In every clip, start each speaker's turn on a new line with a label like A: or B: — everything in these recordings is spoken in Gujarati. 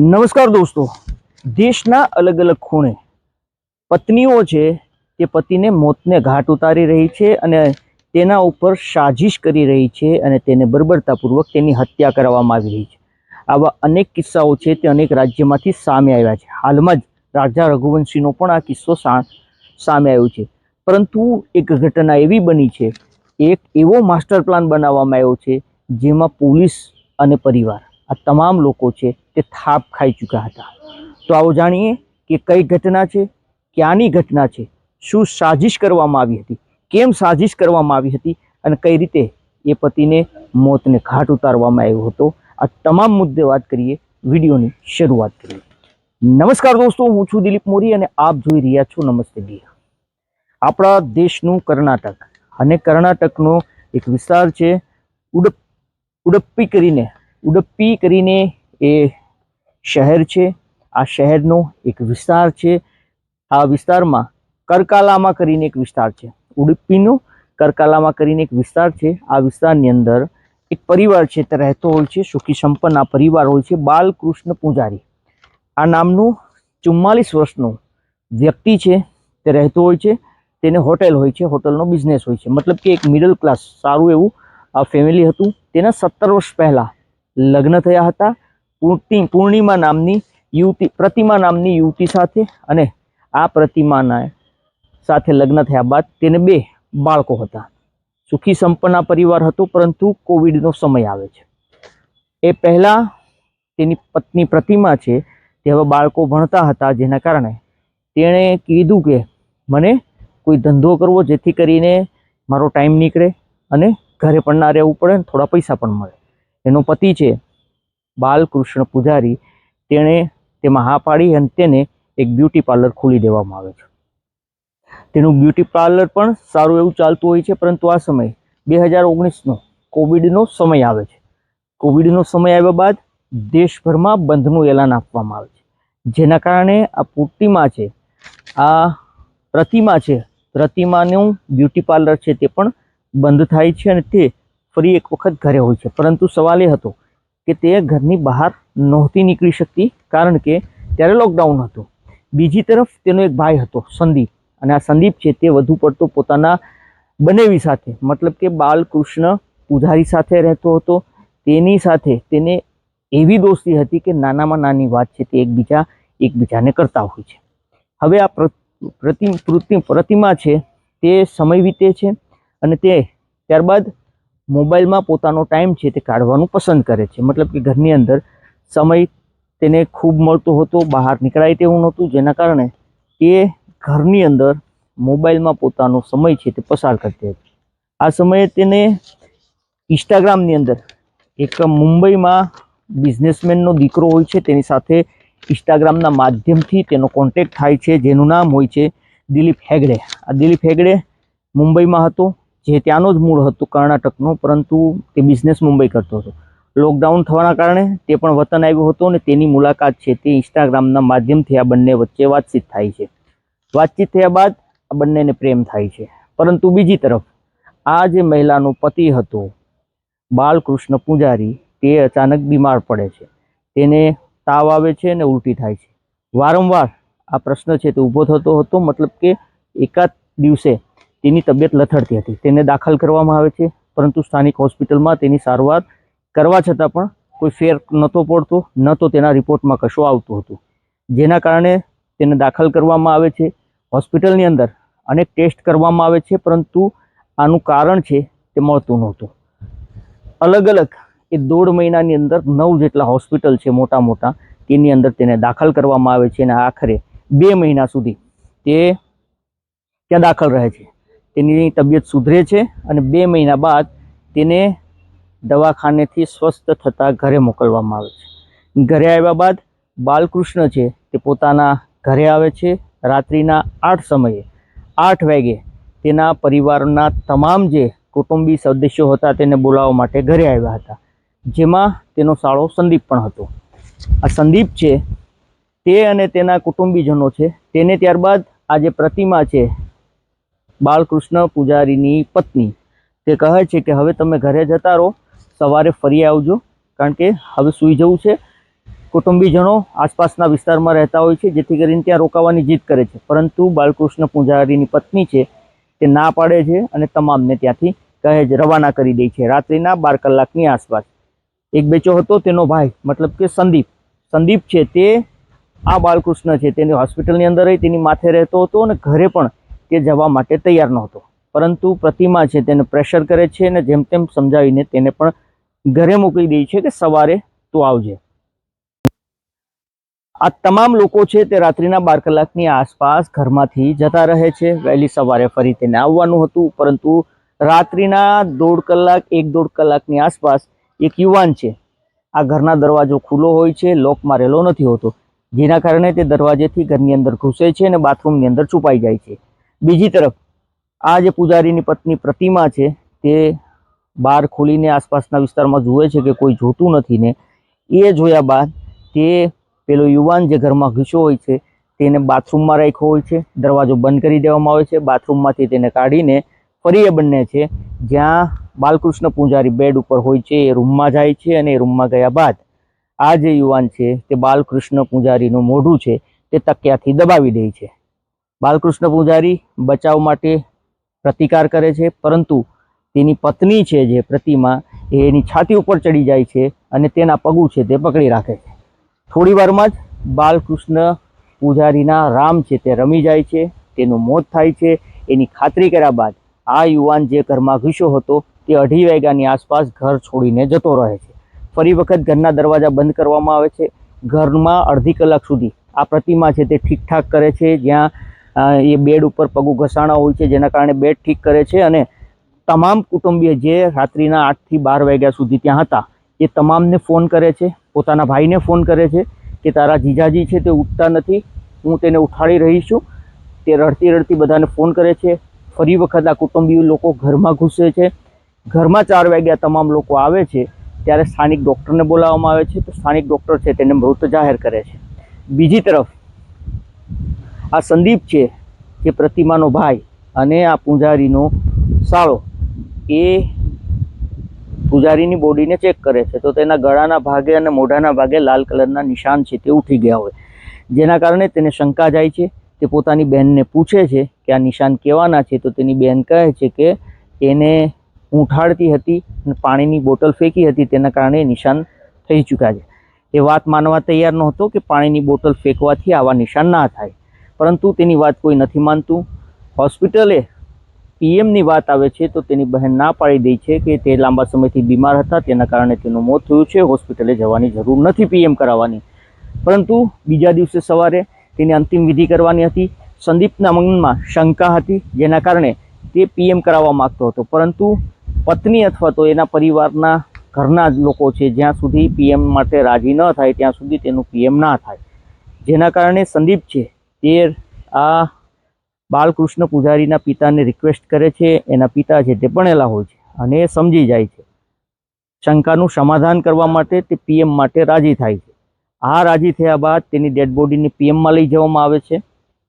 A: નમસ્કાર દોસ્તો. દેશના અલગ અલગ ખૂણે પત્નીઓ છે તે પતિને મોતને ઘાટ ઉતારી રહી છે અને તેના ઉપર સાજિશ કરી રહી છે અને તેને બર્બરતાપૂર્વક તેની હત્યા કરવામાં આવી રહી છે. આવા અનેક કિસ્સાઓ છે તે અનેક રાજ્યમાંથી સામે આવ્યા છે. હાલમાં જ રાજા રઘુવંશીનો પણ આ કિસ્સો સામે આવ્યો છે. પરંતુ એક ઘટના એવી બની છે, એક એવો માસ્ટર પ્લાન બનાવવામાં આવ્યો છે જેમાં પોલીસ અને પરિવાર આ તમામ લોકો છે તે થાપ ખાઈ ચૂક્યા હતા. તો આવો જાણીએ કે કઈ ઘટના છે, ક્યાંની ઘટના છે, શું સાજિશ કરવામાં આવી હતી, કેમ સાજિશ કરવામાં આવી હતી અને કઈ રીતે એ પતિને મોતને ઘાટ ઉતારવામાં આવ્યો હતો. આ તમામ મુદ્દે વાત કરીએ વિડીયોની શરૂઆત કરીએ. નમસ્કાર દોસ્તો, હું છું દિલીપ મોરી અને આપ જોઈ રહ્યા છો નમસ્તે ડિયર આપણા દેશનું કર્ણાટક. અને કર્ણાટકનો એક વિસ્તાર છે, ઉડપ, ઉડપ્પી કરીને ઉડપ્પી કરીને એ શહેર છે. આ શહેરનો એક વિસ્તાર છે. આ વિસ્તારમાં કરકાલામાં કરીને એક વિસ્તાર છે. ઉડપ્પીનો કરકાલામાં કરીને એક વિસ્તાર છે. આ વિસ્તારની અંદર એક પરિવાર છે. તે રહેતો હોય છે. સુખી સંપન્ન આ પરિવાર હોય છે. બાલકૃષ્ણ પૂજારી. આ નામનું ચુમ્માલીસ વર્ષનો વ્યક્તિ છે. તે રહેતો હોય છે. તેને હોટેલ હોય છે. હોટલનો બિઝનેસ હોય છે. મતલબ કે એક મિડલ ક્લાસ સારું એવું આ ફેમિલી હતું. તેના સત્તર વર્ષ પહેલાં લગ્ન થયા હતા. પૂર્ણિમા નામની યુવતી, પ્રતિમા નામની યુવતી સાથે અને આ પ્રતિમાના સાથે લગ્ન થયા બાદ તેને બે બાળકો હતા. સુખી સંપન્ન પરિવાર હતો, પરંતુ કોવિડનો સમય આવે છે. એ પહેલાં તેની પત્ની પ્રતિમા છે તે હવે બાળકો ભણતા હતા, જેના કારણે તેણે કીધું કે, મને કોઈ ધંધો કરવો, જેથી કરીને મારો ટાઈમ નીકળે અને ઘરે પણ ના રહેવું પડે અને થોડા પૈસા પણ મળે. એનો પતિ છે, બાલકૃષ્ણ પૂજારી, તેણે તેમાં હા પાડી અને તેને એક બ્યુટી પાર્લર ખોલી દેવામાં આવે છે. તેનું બ્યુટી પાર્લર પણ સારું એવું ચાલતું હોય છે, પરંતુ આ સમય, બે હજાર ઓગણીસનો, કોવિડનો સમય આવે છે. કોવિડનો સમય આવ્યા બાદ દેશભરમાં બંધનું એલાન આપવામાં આવે છે. જેના કારણે આ પૂર્તિમાં છે, આ પ્રતિમા છે, પ્રતિમાનું બ્યુટી પાર્લર છે તે પણ બંધ થાય છે અને તે ફરી એક વખત ઘરે હોય છે. પરંતુ સવાલ એ હતો કે તે ઘરની બહાર નહોતી નીકળી શકતી કારણ કે ત્યારે લોકડાઉન હતું. બીજી તરફ તેનો એક ભાઈ હતો, સંદીપ. અને આ સંદીપ છે તે વધુ પડતો પોતાના બનેવી સાથે, મતલબ કે બાલકૃષ્ણ પૂજારી સાથે રહેતો હતો. તેની સાથે તેને એવી દોસ્તી હતી કે નાનામાં નાની વાત છે તે એકબીજા એકબીજાને કરતા હોય છે. હવે આ પ્રતિ પ્રતિ- પ્રતિમા છે તે સમય વીતે છે અને તે ત્યારબાદ મોબાઈલમાં પોતાનો ટાઈમ છે તે કાઢવાનું પસંદ કરે છે. મતલબ કે ઘરની અંદર સમય તેને ખૂબ મળતો હતો, બહાર નીકળાય તેવું નહોતું, જેના કારણે એ ઘરની અંદર મોબાઈલમાં પોતાનો સમય છે તે પસાર કરતી હતી. આ સમયે તેને ઇન્સ્ટાગ્રામની અંદર એક મુંબઈમાં બિઝનેસમેનનો દીકરો હોય છે, તેની સાથે ઇન્સ્ટાગ્રામના માધ્યમથી તેનો કોન્ટેક્ટ થાય છે, જેનું નામ હોય છે દિલીપ હેગડે. આ દિલીપ હેગડે મુંબઈમાં હતો. જે ત્યાંનો જ મૂળ હતું કર્ણાટકનો, પરંતુ તે બિઝનેસ મુંબઈ કરતો હતો. લોકડાઉન થવાના કારણે તે પણ વતન આવ્યો હતો અને તેની મુલાકાત છે તે ઇન્સ્ટાગ્રામના માધ્યમથી આ બંને વચ્ચે વાતચીત થાય છે. વાતચીત થયા બાદ આ બંનેને પ્રેમ થાય છે. પરંતુ બીજી તરફ, આ જે મહિલાનો પતિ હતો, બાલકૃષ્ણ પૂજારી, તે અચાનક બીમાર પડે છે. તેને તાવ આવે છે અને ઉલટી થાય છે. વારંવાર આ પ્રશ્ન છે તે ઊભો થતો હતો, મતલબ કે એકાદ દિવસે તેની તબિયત લથડતી હતી. તેને દાખલ કરવામાં આવે છે, પરંતુ સ્થાનિક હોસ્પિટલમાં તેની સારવાર કરવા છતાં પણ કોઈ ફેર નહોતો પડતો, ન તો તેના રિપોર્ટમાં કશું આવતું હતું. જેના કારણે તેને દાખલ કરવામાં આવે છે. હોસ્પિટલની અંદર અનેક ટેસ્ટ કરવામાં આવે છે, પરંતુ આનું કારણ છે તે મળતું નહોતું. અલગ અલગ એ દોઢ મહિનાની અંદર નવ જેટલા હોસ્પિટલ છે મોટા મોટા, તેની અંદર તેને દાખલ કરવામાં આવે છે અને આખરે બે મહિના સુધી તે ત્યાં દાખલ રહે છે. તેની તબિયત સુધરે છે અને બે મહિના બાદ તેને દવાખાનેથી સ્વસ્થ થતાં ઘરે મોકલવામાં આવે છે. ઘરે આવ્યા બાદ બાલકૃષ્ણ છે તે પોતાના ઘરે આવે છે. રાત્રિના આઠ સમયે, આઠ વાગે તેના પરિવારના તમામ જે કુટુંબી સદસ્યો હતા તેને બોલાવવા માટે ઘરે આવ્યા હતા. જેમાં તેનો સાળો સંદીપ પણ હતો. આ સંદીપ છે તે અને તેના કુટુંબીજનો છે. તેને ત્યારબાદ આ જે પ્રતિમા છે બાલકૃષ્ણ પૂજારીની પત્ની. તે કહે છે કે હવે તમે ઘરે જતા રહો, સવારે ફરી આવજો, કારણ કે હવે સૂઈ જવું છે. કુટુંબીજનો આસપાસના વિસ્તારમાં રહેતા હોય છે, જેથી કરીને ત્યાં રોકાવાની જીદ કરે છે. પરંતુ બાલકૃષ્ણ પૂજારીની પત્ની છે, તે ના પાડે છે અને તમામને ત્યાંથી કહે જ રવાના કરી દે છે. રાત્રિના બાર કલાકની આસપાસ. એક બેચો હતો, તેનો ભાઈ, મતલબ કે સંદીપ. સંદીપ છે તે, આ બાલકૃષ્ણ છે. તેની હોસ્પિટલની અંદર તેની માથે રહેતો હતો અને ઘરે પણ તે જવા માટે તૈયાર નહોતો. પરંતુ પ્રતિમા છે તેને પ્રેશર કરે છે અને જેમ તેમ સમજાવીને તેને પણ ઘરે મોકલી દે છે કે સવારે તું આવજે. આ તમામ લોકો છે તે રાત્રિના બાર કલાકની આસપાસ ઘરમાંથી જતા રહે છે. વહેલી સવારે ફરી તેને આવવાનું હતું, પરંતુ રાત્રિના દોઢ કલાક, એક દોઢ કલાકની આસપાસ એક યુવાન છે. આ ઘરના દરવાજો ખુલ્લો હોય છે લોક મારેલો નથી હોતો, જેના કારણે તે દરવાજેથી ઘરની અંદર ઘૂસે છે અને બાથરૂમની અંદર છુપાઈ જાય છે. બીજી તરફ, આ જે પૂજારીની પત્ની પ્રતિમા છે, તે બહાર ખોલીને આસપાસના વિસ્તારમાં જુએ છે કે કોઈ જોતું નથી ને, એ જોયા બાદ તે પેલો યુવાન જે ઘરમાં ઘૂસ્યો હોય છે, તેને બાથરૂમમાં રાખ્યો હોય છે, દરવાજો બંધ કરી દેવામાં આવે છે, બાથરૂમમાંથી તેને કાઢીને ફરી એ બંને છે, જ્યાં બાલકૃષ્ણ પૂજારી બેડ ઉપર હોય છે, એ રૂમમાં જાય છે અને એ રૂમમાં ગયા બાદ આ જે યુવાન છે, તે બાલકૃષ્ણ પૂજારીનું મોઢું છે, તે તકિયાથી દબાવી દે છે. બાલકૃષ્ણ પૂજારી બચાવ માટે પ્રતિકાર કરે છે, પરંતુ તેની પત્ની છે જે પ્રતિમા એ એની છાતી ઉપર ચડી જાય છે અને તેના પગું છે તે પકડી રાખે છે. થોડી વારમાં જ બાલકૃષ્ણ પૂજારીના રામ છે તે રમી જાય છે, તેનું મોત થાય છે. એની ખાતરી કર્યા બાદ આ યુવાન જે ઘરમાં ઘૂસ્યો હતો તે અઢી વાગ્યાની આસપાસ ઘર છોડીને જતો રહે છે. ફરી વખત ઘરના દરવાજા બંધ કરવામાં આવે છે. ઘરમાં અડધી કલાક સુધી આ પ્રતિમા છે તે ઠીકઠાક કરે છે, જ્યાં એ બેડ ઉપર પગું ઘસાણા હોય છે, જેના કારણે બેડ ઠીક કરે છે અને તમામ કુટુંબીય જે રાત્રિના આઠથી બાર વાગ્યા સુધી ત્યાં હતા, એ તમામને ફોન કરે છે, પોતાના ભાઈને ફોન કરે છે કે તારા જીજાજી છે તે ઉઠતા નથી, હું તેને ઉઠાડી રહી છું. તે રડતી રડતી બધાને ફોન કરે છે. ફરી વખત આ કુટુંબી લોકો ઘરમાં ઘૂસે છે. ઘરમાં ચાર વાગ્યા તમામ લોકો આવે છે, ત્યારે સ્થાનિક ડૉક્ટરને બોલાવવામાં આવે છે, તો સ્થાનિક ડૉક્ટર છે, તેને મૃત જાહેર કરે છે. બીજી તરફ આ સંદીપ છે જે પ્રતિમાનો ભાઈ અને આ પૂજારીનો સાળો. એ પૂજારીની બોડીને ચેક કરે છે. તો તેના ગળાના ભાગે અને મોઢાના ભાગે લાલ કલરના નિશાન છે તે ઉઠી ગયા હોય. જેના કારણે તેને શંકા જાય છે. તે પોતાની બહેનને પૂછે છે કે આ નિશાન કેવાના છે? તો તેની બહેન કહે છે કે એને ઉઠાડતી હતી અને પાણીની બોટલ ફેંકી હતી. તેના કારણે નિશાન થઈ ચૂક્યા છે. એ વાત માનવા તૈયાર નહોતો કે પાણીની બોટલ ફેંકવાથી આવા નિશાન ના થાય. પરંતુ તેની વાત કોઈ નથી માનતું. હોસ્પિટલે પીએમની વાત આવે છે તો તેની બહેન ના પાડી દે છે કે તે લાંબા સમયથી બીમાર હતા, તેના કારણે તેનું મોત થયું છે. હોસ્પિટલે જવાની જરૂર નથી પીએમ કરાવવાની. પરંતુ બીજા દિવસે સવારે તેની અંતિમ વિધિ કરવાની હતી. સંદીપના મનમાં શંકા હતી, જેના કારણે તે પીએમ કરાવવા માંગતો હતો. પરંતુ પત્ની અથવા તો એના પરિવારના ઘરના જ લોકો છે, જ્યાં સુધી પીએમ માટે રાજી ન થાય, ત્યાં સુધી તેનું પીએમ ના થાય. જેના કારણે સંદીપ છે તે આ બાલકૃષ્ણ પૂજારીના પિતાને રિક્વેસ્ટ કરે છે. એના પિતા છે તે ભણેલા હોય છે અને એ સમજી જાય છે. શંકાનું સમાધાન કરવા માટે તે પીએમ માટે રાજી થાય છે. આ રાજી થયા બાદ તેની ડેડ બોડીને પીએમમાં લઈ જવામાં આવે છે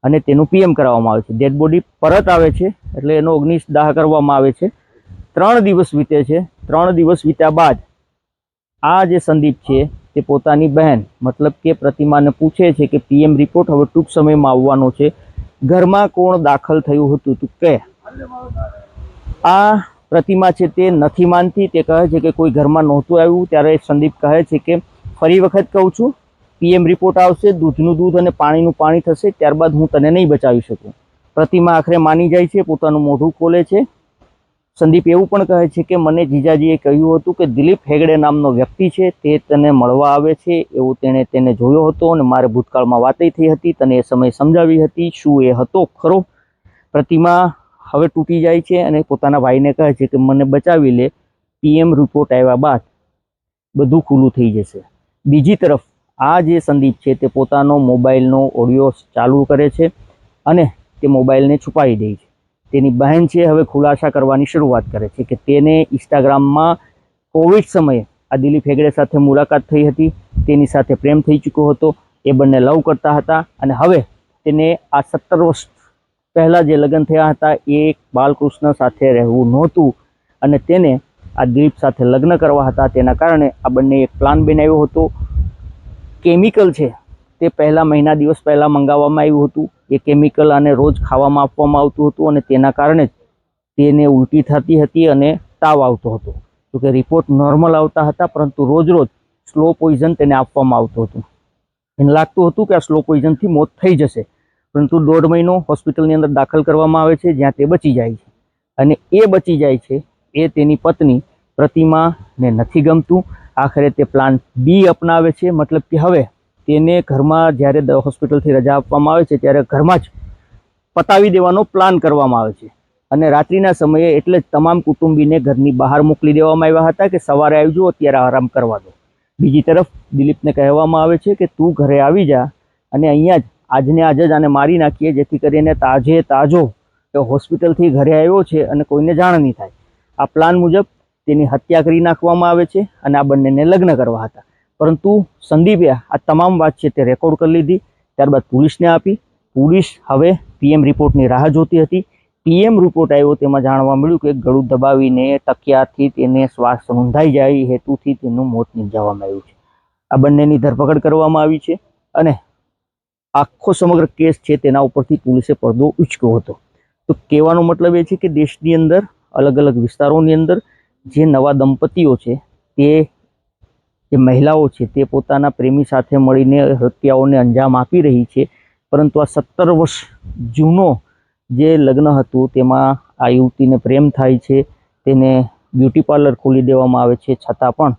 A: અને તેનું પીએમ કરાવવામાં આવે છે. ડેડ બોડી પરત આવે છે એટલે એનો અગ્નિદાહ કરવામાં આવે છે. ત્રણ દિવસ વીતે છે. ત્રણ દિવસ વીત્યા બાદ આ જે સંદીપ છે, તે પોતાની બહેન, મતલબ કે પ્રતિમાને પૂછે છે કે પીએમ રિપોર્ટ હવે ટૂંક સમયમાં આવવાનો છે. ઘરમાં કોણ દાખલ થયું હતું તું કે? આ પ્રતિમા છે તે નથી માનતી. તે કહે છે કે કોઈ ઘરમાં નહોતું આવ્યું. ત્યારે સંદીપ કહે છે કે ફરી વખત કહું છું, પીએમ રિપોર્ટ આવશે, દૂધનું દૂધ અને પાણીનું પાણી થશે, ત્યારબાદ હું તને નહીં બચાવી શકું. પ્રતિમા આખરે માની જાય છે, પોતાનું મોઢું ખોલે છે. સંદીપ એવું પણ કહે છે કે, મને જીજાજીએ કહ્યું હતું કે, દિલીપ હેગડે નામનો વ્યક્તિ છે, તે તને મળવા આવે છે. એવું તેણે તેને જોયો હતો અને મારે ભૂતકાળમાં વાતઈ થઈ હતી, તને એ સમય સમજાવી હતી, શું એ હતો ખરો? પ્રતિમા હવે તૂટી જાય છે અને પોતાના ભાઈને કહે છે કે, મને બચાવી લે, પીએમ રિપોર્ટ આવ્યા બાદ બધું ખુલ્લું થઈ જશે. બીજી તરફ, આ જે સંદીપ છે, તે પોતાનો મોબાઈલનો ઓડિયો ચાલુ કરે છે અને તે મોબાઈલને છુપાવી દે છે. તેની બહેન છે, હવે ખુલાસા કરવાની શરૂઆત કરે છે કે તેને ઇન્સ્ટાગ્રામમાં કોવિડ સમયે આ દિલીપ હેગડે સાથે મુલાકાત થઈ હતી, તેની સાથે પ્રેમ થઈ ચૂક્યો હતો, એ બંને લવ કરતા હતા અને હવે તેને આ સત્તર વર્ષ પહેલાં જે લગ્ન થયા હતા, એ બાલકૃષ્ણ સાથે રહેવું નહોતું અને તેને આ દિલીપ સાથે લગ્ન કરવા હતા. તેના કારણે આ બંને એક પ્લાન બનાવ્યો હતો. કેમિકલ છે તે પહેલાં મહિના દિવસ પહેલાં મંગાવવામાં આવ્યું હતું. એ કેમિકલ અને રોજ ખાવામાં આપવામાં આવતું હતું અને તેના કારણે જ તેને ઉલટી થતી હતી અને તાવ આવતો હતો. તો કે રિપોર્ટ નોર્મલ આવતા હતા, પરંતુ રોજ રોજ સ્લો પોઈઝન તેને આપવામાં આવતું હતું. એને લાગતું હતું કે આ સ્લો પોઈઝનથી મોત થઈ જશે, પરંતુ દોઢ મહિનો હોસ્પિટલની અંદર દાખલ કરવામાં આવે છે, જ્યાં તે બચી જાય છે. અને એ બચી જાય છે, એ તેની પત્ની પ્રતિમાને નથી ગમતું. આખરે તે પ્લાન બી અપનાવે છે, મતલબ કે હવે તેને ઘરમાં જ્યારે હોસ્પિટલથી રજા આપવામાં આવે છે, ત્યારે ઘરમાં જ પતાવી દેવાનો પ્લાન કરવામાં આવે છે. અને રાત્રિના સમયે એટલે જ તમામ કુટુંબીને ઘરની બહાર મોકલી દેવામાં આવ્યા હતા કે સવારે આવજો, અત્યારે આરામ કરવા દો. બીજી તરફ દિલીપને કહેવામાં આવે છે કે તું ઘરે આવી જા અને અહીંયા જ, આજને આજે જ આને મારી નાખીએ, જેથી કરીને તાજે તાજો એ હોસ્પિટલથી ઘરે આવ્યો છે અને કોઈને જાણ નહીં થાય. આ પ્લાન મુજબ તેની હત્યા કરી નાખવામાં આવે છે અને આ બંનેને લગ્ન કરવા હતા. પરંતુ સંદીપે આ તમામ વાત છે તે રેકોર્ડ કરી લીધી. ત્યારબાદ પોલીસને આપી. પોલીસ હવે પીએમ રિપોર્ટની રાહ જોતી હતી. પીએમ રિપોર્ટ આવ્યો તેમાં જાણવા મળ્યું કે ગળું દબાવીને તકિયાથી તેને શ્વાસ રૂંધાઈ જાય હેતુથી તેનું મોત નિપજાવવામાં આવ્યું છે. આ બંનેની ધરપકડ કરવામાં આવી છે અને આખો સમગ્ર કેસ છે તેના ઉપરથી પોલીસે પડદો ઉચક્યો હતો. તો કહેવાનો મતલબ એ છે કે દેશની અંદર અલગ અલગ વિસ્તારોની અંદર જે નવા દંપતીઓ છે તે જે મહિલાઓ છે તે પોતાના પ્રેમી સાથે મળીને હત્યાઓને અંજામ આપી રહી છે. પરંતુ આ સત્તર વર્ષ જૂનો જે લગ્ન હતું, તેમાં આ યુવતીને પ્રેમ થાય છે, તેને બ્યુટી પાર્લર ખોલી દેવામાં આવે છે. છતાં પણ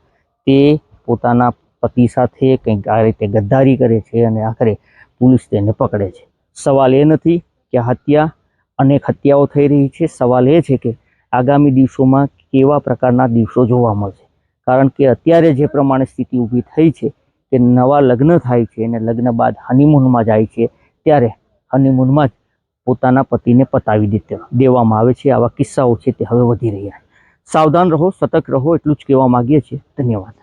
A: તે પોતાના પતિ સાથે કંઈક આ રીતે ગદ્દારી કરે છે અને આખરે પોલીસ તેને પકડે છે. સવાલ એ નથી કે હત્યા, અનેક હત્યાઓ થઈ રહી છે. સવાલ એ છે કે આગામી દિવસોમાં કેવા પ્રકારના દિવસો જોવા મળશે? કારણ કે અત્યારે જે પ્રમાણે સ્થિતિ ઊભી થઈ છે કે નવા લગ્ન થાય છે અને લગ્ન બાદ હનીમૂનમાં જાય છે, ત્યારે હનીમૂનમાં જ પોતાના પતિને પતાવી દેતા દેવામાં આવે છે. આવા કિસ્સાઓ છે તે હવે વધી રહ્યા છે. સાવધાન રહો, સતર્ક રહો, એટલું જ કહેવા માગીએ છીએ. ધન્યવાદ.